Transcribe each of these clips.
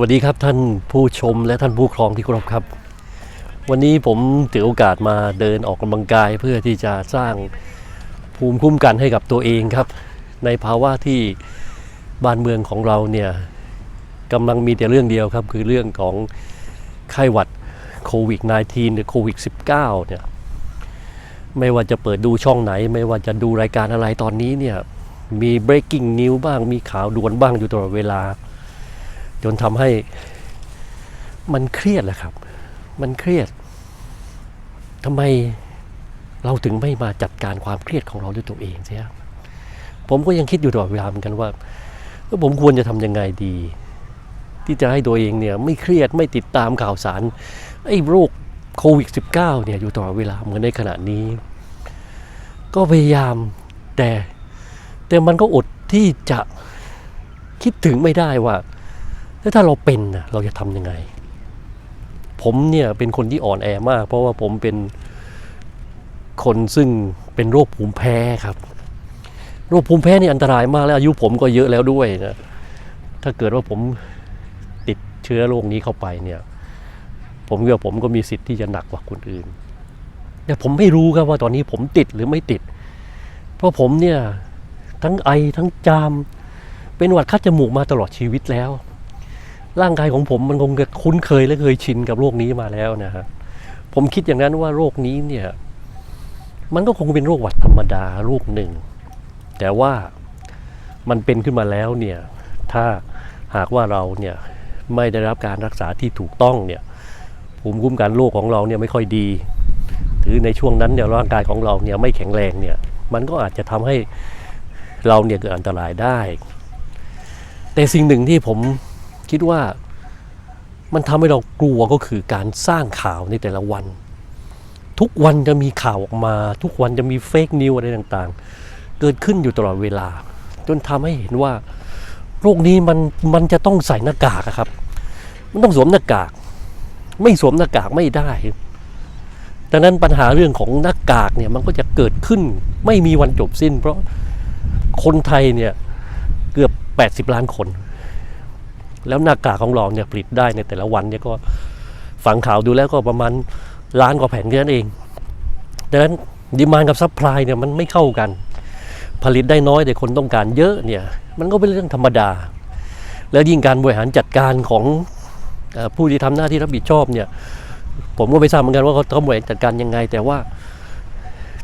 วัสดีครับท่านผู้ชมและท่านผู้ครองที่เคารพครับ วันนี้ผมถือโอกาสมาเดินออกกำลังกายเพื่อที่จะสร้างภูมิคุ้มกันให้กับตัวเองครับ ในภาวะที่บ้านเมืองของเราเนี่ยกำลังมีแต่เรื่องเดียวครับ คือเรื่องของไข้หวัดโควิด -19 หรือโควิด -19 เนี่ยไม่ว่าจะเปิดดูช่องไหน ไม่ว่าจะดูรายการอะไรตอนนี้เนี่ยมี breaking news บ้างมีข่าวด่วนบ้างอยู่ตลอดเวลา จนทำให้มันเครียดแหละครับ มันเครียดทำไมเราถึงไม่มาจัดการความเครียดของเราด้วยตัวเองเสียผมก็ยังคิดอยู่ตลอดเวลาเหมือนกันว่าผมควรจะทำยังไงดี ที่จะให้ตัวเองเนี่ยไม่เครียดไม่ติดตามข่าวสารไอ้โรคโควิด -19 เนี่ยอยู่ตลอดเวลาเหมือนในขณะนี้ ก็พยายามแต่แต่มันก็อดที่จะคิดถึงไม่ได้ว่า แล้วถ้าเราเป็นนะเราจะทำยังไง ผมเนี่ยเป็นคนที่อ่อนแอมาก เพราะว่าผมเป็นคนซึ่งเป็นโรคภูมิแพ้ครับ โรคภูมิแพ้นี่อันตรายมากแล้วอายุผมก็เยอะแล้วด้วยนะถ้าเกิดว่าผมติดเชื้อโรคนี้เข้าไปเนี่ย ผมว่าผมก็มีสิทธิ์ที่จะหนักกว่าคนอื่น แต่ผมไม่รู้ครับว่าตอนนี้ผมติดหรือไม่ติด เพราะผมเนี่ยทั้งไอทั้งจามเป็นหวัดคัดจมูกมาตลอดชีวิตแล้ว ร่างกายของผมมันคงจะคุ้นเคยและเคยชินกับโรคนี้มาแล้วนะฮะผมคิดอย่างนั้นว่าโรคนี้เนี่ย มันก็คงเป็นโรคหวัดธรรมดาโรคหนึ่ง แต่ว่ามันเป็นขึ้นมาแล้วเนี่ย ถ้าหากว่าเราเนี่ยไม่ได้รับการรักษาที่ถูกต้องเนี่ยภูมิคุ้มกันโรคของเราเนี่ยไม่ค่อยดี หรือในช่วงนั้นเนี่ยร่างกายของเราเนี่ยไม่แข็งแรงเนี่ย มันก็อาจจะทำให้เราเนี่ยเกิดอันตรายได้ แต่สิ่งหนึ่งที่ผม คิดว่ามันทำให้เรากลัวก็คือการสร้างข่าวในแต่ละวัน ทุกวันจะมีข่าวออกมา ทุกวันจะมีเฟกนิวอะไรต่างๆ เกิดขึ้นอยู่ตลอดเวลา จนทำให้เห็นว่าโรคนี้มันมันจะต้องใส่หน้ากากครับ มันต้องสวมหน้ากาก ไม่สวมหน้ากากไม่ได้ดังนั้นปัญหาเรื่องของหน้ากากเนี่ยมันก็จะเกิดขึ้นไม่มีวันจบสิ้น เพราะคนไทยเนี่ยเกือบ 80 ล้านคน แล้วหน้ากากของเราเนี่ยผลิตได้ในแต่ละวันเนี่ยก็ฟังข่าวดูแล้วก็ประมาณล้านกว่าแผ่นแค่นั้นเองดังนั้นดีมานกับซัพพลายเนี่ยมันไม่เข้ากัน ผลิตได้น้อยแต่คนต้องการเยอะเนี่ยมันก็เป็นเรื่องธรรมดา แล้วยิ่งการบริหารจัดการของอผู้ที่ทำหน้าที่รับผิดชอบเนี่ยผมก็ไม่ทราบเหมือนกันว่าเขาต้องบริหารจัดการยังไง แต่ว่า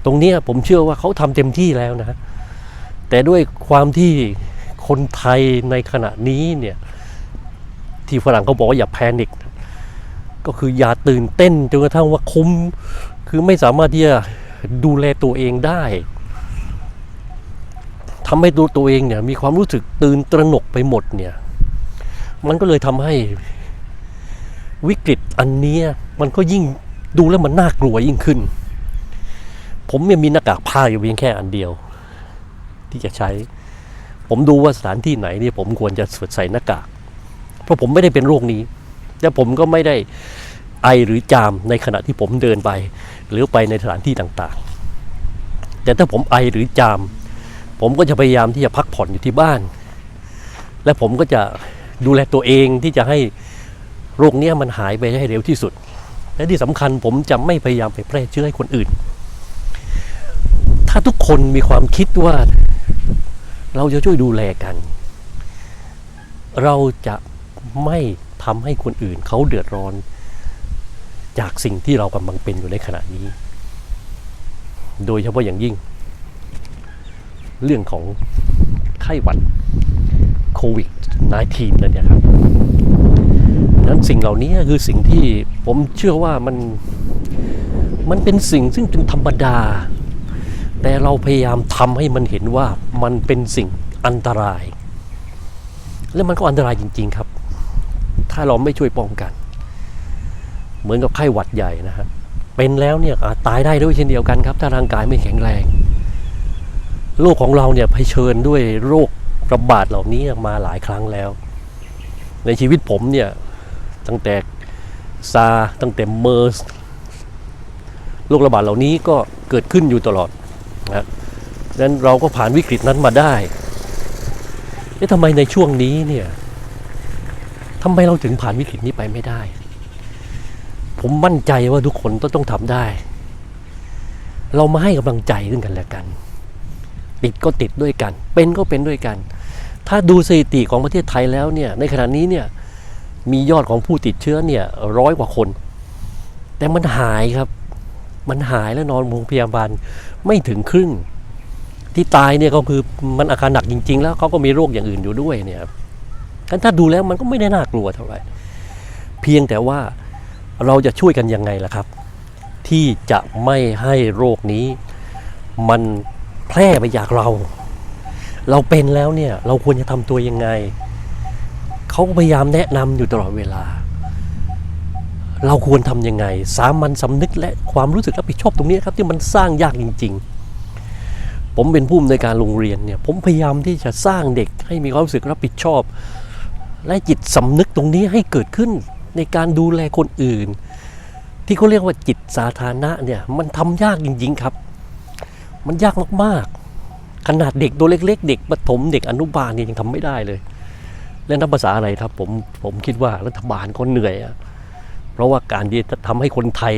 ตรงนี้ผมเชื่อว่าเขาทำเต็มที่แล้วนะ แต่ด้วยความที่คนไทยในขณะนี้เนี่ย ที่ฝรั่งเขาบอกว่าอย่าแพนิคก็คืออย่าตื่นเต้นจนกระทั่งว่าคุ้ม คือไม่สามารถที่จะดูแลตัวเองได้ทำให้ตัวตัวเองเนี่ยมีความรู้สึกตื่นตระหนกไปหมดเนี่ย มันก็เลยทำให้วิกฤตอันนี้มันก็ยิ่งดูแล้วมันน่ากลัวยิ่งขึ้น ผมยังมีหน้ากากผ้าอยู่เพียงแค่อันเดียว ที่จะใช้ ผมดูว่าสถานที่ไหนเนี่ยผมควรจะสวมใส่หน้ากาก เพราะผมไม่ได้เป็นโรคนี้ และผมก็ไม่ได้ไอหรือจามในขณะที่ผมเดินไป หรือไปในสถานที่ต่างๆ แต่ถ้าผมไอหรือจาม ผมก็จะพยายามที่จะพักผ่อนอยู่ที่บ้าน และผมก็จะดูแลตัวเองที่จะให้โรคเนี้ยมันหายไปให้เร็วที่สุด และที่สำคัญผมจะไม่พยายามไปแพร่เชื้อให้คนอื่น ถ้าทุกคนมีความคิดว่า เราจะช่วยดูแลกัน เราจะ ไม่ทำให้คนอื่นเขาเดือดร้อน จากสิ่งที่เรากำลังเป็นอยู่ในขณะนี้ โดยเฉพาะอย่างยิ่ง เรื่องของไข้หวัดโควิด -19 นั่นเนี่ยครับนั้นสิ่งเหล่านี้คือสิ่งที่ผมเชื่อว่ามันมันเป็นสิ่งซึ่งเป็นธรรมดา แต่เราพยายามทำให้มันเห็นว่ามันเป็นสิ่งอันตราย และมันก็อันตรายจริง ๆ ครับ ถ้าเราไม่ช่วยป้องกัน เหมือนกับไข้หวัดใหญ่นะฮะเป็นแล้วเนี่ยาตายได้ด้วยเช่นเดียวกันครับ ถ้าร่างกายไม่แข็งแรง โลกของเราเนี่ยเผชิญด้วยโรคระบาดเหล่านี้มาหลายครั้งแล้ว ในชีวิตผมเนี่ยตั้งแต่ซาตั้งแต่เมอร์สโรคระบาดเหล่านี้ก็เกิดขึ้นอยู่ตลอดนะดังนั้นเราก็ผ่านวิกฤตนั้นมาได้เอ๊ะทำไมในช่วงนี้เนี่ย ทำไมเราถึงผ่านวิกฤตนี้ไปไม่ได้ ผมมั่นใจว่าทุกคนต้องต้องทำได้ เรามาให้กำลังใจซึ่งกันและกัน ติดก็ติดด้วยกัน เป็นก็เป็นด้วยกัน ถ้าดูสถิติของประเทศไทยแล้วเนี่ย ในขณะนี้เนี่ยมียอดของผู้ติดเชื้อเนี่ยร้อยกว่าคน แต่มันหายครับ มันหายแล้วนอนโรงพยาบาลไม่ถึงครึ่ง ที่ตายเนี่ยก็คือมันอาการหนักจริง ๆ แล้วเขาก็มีโรคอย่างอื่นอยู่ด้วยเนี่ย กันถ้าดูแล้วมันก็ไม่ได้น่ากลัวเท่าไหร่ เพียงแต่ว่าเราจะช่วยกันยังไงล่ะครับ ที่จะไม่ให้โรคนี้ มันแพร่ไปจากเรา เราเป็นแล้วเนี่ยเราควรจะทำตัวยังไงเขาพยายามแนะนำอยู่ตลอดเวลา เราควรทำยังไง สามัญสำนึกและความรู้สึกรับผิดชอบตรงนี้ครับที่มันสร้างยากจริง ๆผมเป็นผู้อำนวยการโรงเรียนเนี่ยผมพยายามที่จะสร้างเด็กให้มีความรู้สึกรับผิดชอบ และจิตสำนึกตรงนี้ให้เกิดขึ้นในการดูแลคนอื่น ที่เขาเรียกว่าจิตสาธารณะเนี่ยมันทำยากจริงๆครับ มันยากมากๆ ขนาดเด็กตัวเล็ก ๆ เด็กประถมเด็กอนุบาลเนี่ยยังทำไม่ได้เลยเล่นนับภาษาอะไรครับผมผมคิดว่ารัฐบาลก็เหนื่อยอะเพราะว่าการที่จะทำให้คนไทย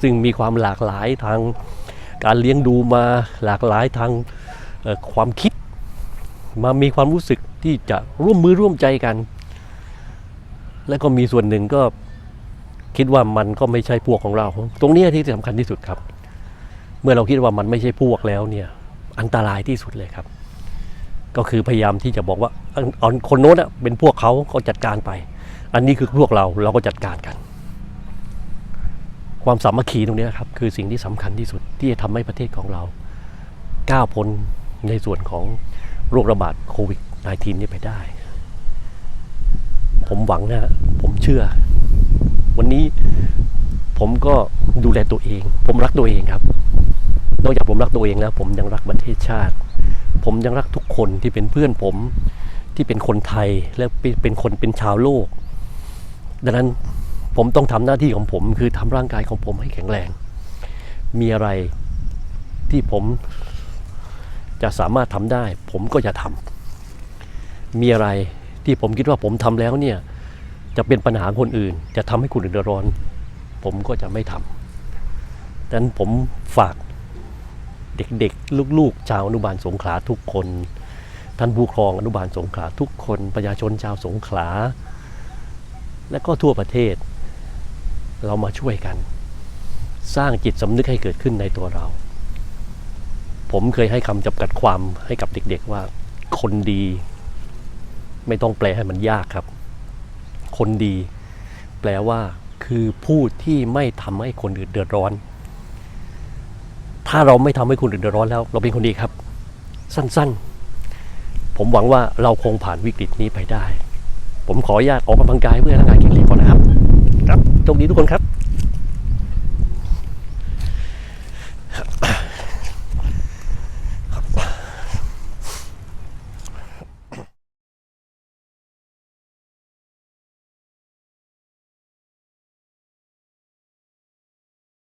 ซึ่งมีความหลากหลายทางการเลี้ยงดูมาหลากหลายทางความคิด มามีความรู้สึกที่จะร่วมมือร่วมใจกัน และก็มีส่วนหนึ่งก็คิดว่ามันก็ไม่ใช่พวกของเรา ตรงนี้ที่สำคัญที่สุดครับ เมื่อเราคิดว่ามันไม่ใช่พวกแล้วเนี่ย อันตรายที่สุดเลยครับ ก็คือพยายามที่จะบอกว่าออาคนโน้นอะเป็นพวกเขาก็จัดการไป อันนี้คือพวกเราเราก็จัดการกัน ความสามัคคีตรงนี้ครับ คือสิ่งที่สำคัญที่สุดที่จะทำให้ประเทศของเราก้าวพ้นในส่วนของ โรคระบาดโควิด -19 นี้ไปได้ ผมหวังนะผมเชื่อ วันนี้ผมก็ดูแลตัวเอง ผมรักตัวเองครับ นอกจากผมรักตัวเองแล้ว ผมยังรักประเทศชาติ ผมยังรักทุกคนที่เป็นเพื่อนผมที่เป็นคนไทยและเป็นเป็นคนเป็นชาวโลก ดังนั้นผมต้องทำหน้าที่ของผม คือทำร่างกายของผมให้แข็งแรง มีอะไรที่ผม จะสามารถทำได้ ผมก็จะทำมีอะไรที่ผมคิดว่าผมทำแล้วเนี่ยจะเป็นปัญหาคนอื่น จะทำให้คนอื่นเดือดร้อน ผมก็จะไม่ทำดังนั้นผมฝากเด็กๆ ลูกๆ ชาวอนุบาลสงขลาทุกคน ท่านผู้ครองอนุบาลสงขลาทุกคน ประชาชนชาวสงขลา และก็ทั่วประเทศ เรามาช่วยกัน สร้างจิตสำนึกให้เกิดขึ้นในตัวเรา ผมเคยให้คำจำกัดความให้กับเด็กๆว่า คนดี ไม่ต้องแปลให้มันยากครับ คนดี แปลว่า คือผู้ที่ไม่ทำให้คนอื่นเดือดร้อน ถ้าเราไม่ทำให้คนอื่นเดือดร้อนแล้ว เราเป็นคนดีครับ สั้นๆ ผมหวังว่าเราคงผ่านวิกฤตนี้ไปได้ ผมขออนุญาตออกกำลังกายเพื่อให้ร่างกายแข็งแรงก่อนนะครับ ครับโชคดีทุกคนครับ